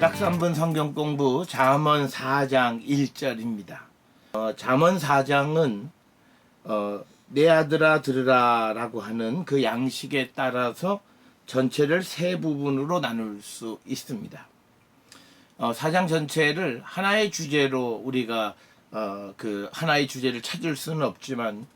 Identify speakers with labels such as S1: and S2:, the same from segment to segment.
S1: 딱 3분 성경 공부 잠언 4장 1절입니다. 어, 잠언 4장은 어, 내 아들아 들으라라고 하는 그 양식에 따라서 전체를 세 부분으로 나눌 수 있습니다. 어, 사장 전체를 하나의 주제로 우리가 어, 그 하나의 주제를 찾을 수는 없지만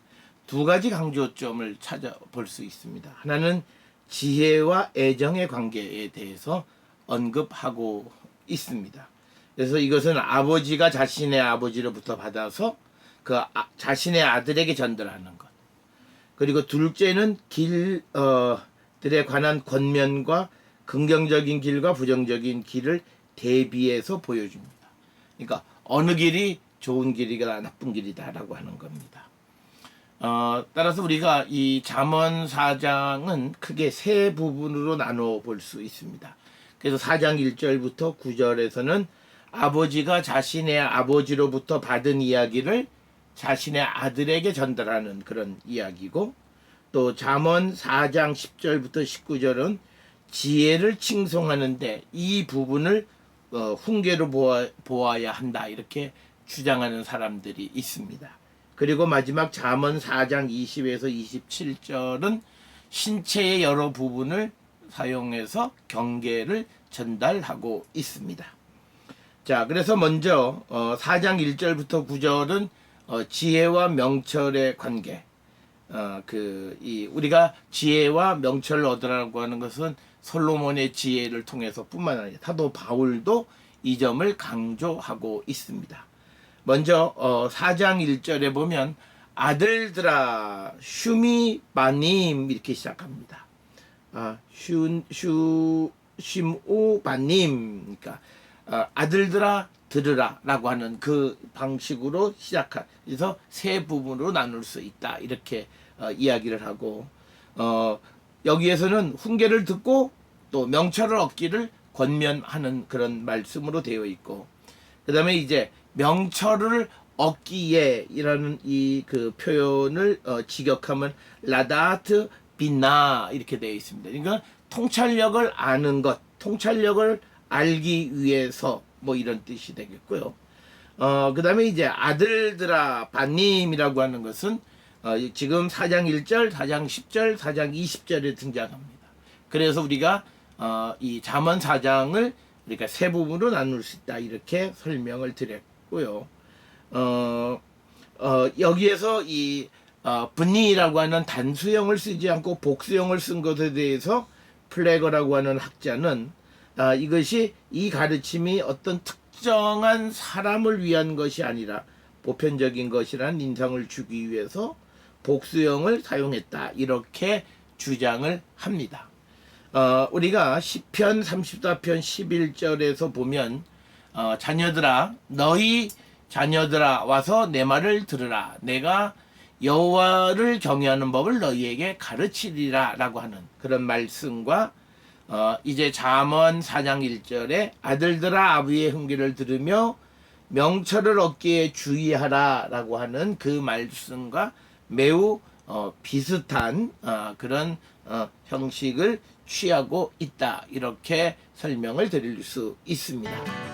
S1: 두 가지 강조점을 찾아볼 수 있습니다. 하나는 지혜와 애정의 관계에 대해서 언급하고 있습니다. 그래서 이것은 아버지가 자신의 아버지로부터 받아서 그 아- 자신의 아들에게 전달하는 것. 그리고 둘째는 길들에 관한 권면과 긍정적인 길과 부정적인 길을 대비해서 보여줍니다. 그러니까 어느 길이 좋은 길이다 나쁜 길이다라고 하는 겁니다. 어, 따라서 우리가 이 잠언 4장은 크게 세 부분으로 나눠 볼 수 있습니다. 그래서 4장 1절부터 9절에서는 아버지가 자신의 아버지로부터 받은 이야기를 자신의 아들에게 전달하는 그런 이야기고 또 잠언 4장 10절부터 19절은 지혜를 칭송하는데 이 부분을 어, 훈계로 보아, 보아야 한다 이렇게 주장하는 사람들이 있습니다. 그리고 마지막 잠언 4장 20에서 27절은 신체의 여러 부분을 사용해서 경계를 전달하고 있습니다. 자, 그래서 먼저 어, 4장 1절부터 9절은 어, 지혜와 명철의 관계. 어, 그, 이, 우리가 지혜와 명철을 얻으라고 하는 것은 솔로몬의 지혜를 통해서 뿐만 아니라 사도 바울도 이 점을 강조하고 있습니다. 먼저, 어, 4장 1절에 보면 아들들아, 슈미 마님 이렇게 시작합니다. 아, 슈, 슈, 심오 바님. 그러니까, 어, 아들들아 들으라라고 하는 그 방식으로 시작한 그래서 세 부분으로 나눌 수 있다 이렇게 어, 이야기를 하고 어, 여기에서는 훈계를 듣고 또 명철을 얻기를 권면하는 그런 말씀으로 되어 있고 그 다음에 이제 명철을 얻기에 이라는 이 그 표현을 어, 직역하면 라다트 비나 이렇게 되어 있습니다. 그러니까 통찰력을 아는 것, 통찰력을 알기 위해서 뭐 이런 뜻이 되겠고요. 어, 그 다음에 이제 아들들아 반님이라고 하는 것은 어, 지금 4장 1절, 4장 10절, 4장 20절에 등장합니다. 그래서 우리가 어, 이 잠언 4장을 우리가 세 부분으로 나눌 수 있다 이렇게 설명을 드렸고요. 어, 어, 여기에서 이 어, 분리라고 하는 단수형을 쓰지 않고 복수형을 쓴 것에 대해서 플래거라고 하는 학자는 아, 이것이 이 가르침이 어떤 특정한 사람을 위한 것이 아니라 보편적인 것이라는 인상을 주기 위해서 복수형을 사용했다 이렇게 주장을 합니다. 어, 우리가 시편 34편 11절에서 보면 어, 자녀들아 너희 자녀들아 와서 내 말을 들으라 내가 여호와를 경외하는 법을 너희에게 가르치리라라고 하는 그런 말씀과 어, 이제 잠언 4장 1절에 아들들아 아비의 흥기를 들으며 명철을 얻기에 주의하라라고 하는 그 말씀과 매우 어, 비슷한 어, 그런 어, 형식을 취하고 있다 이렇게 설명을 드릴 수 있습니다.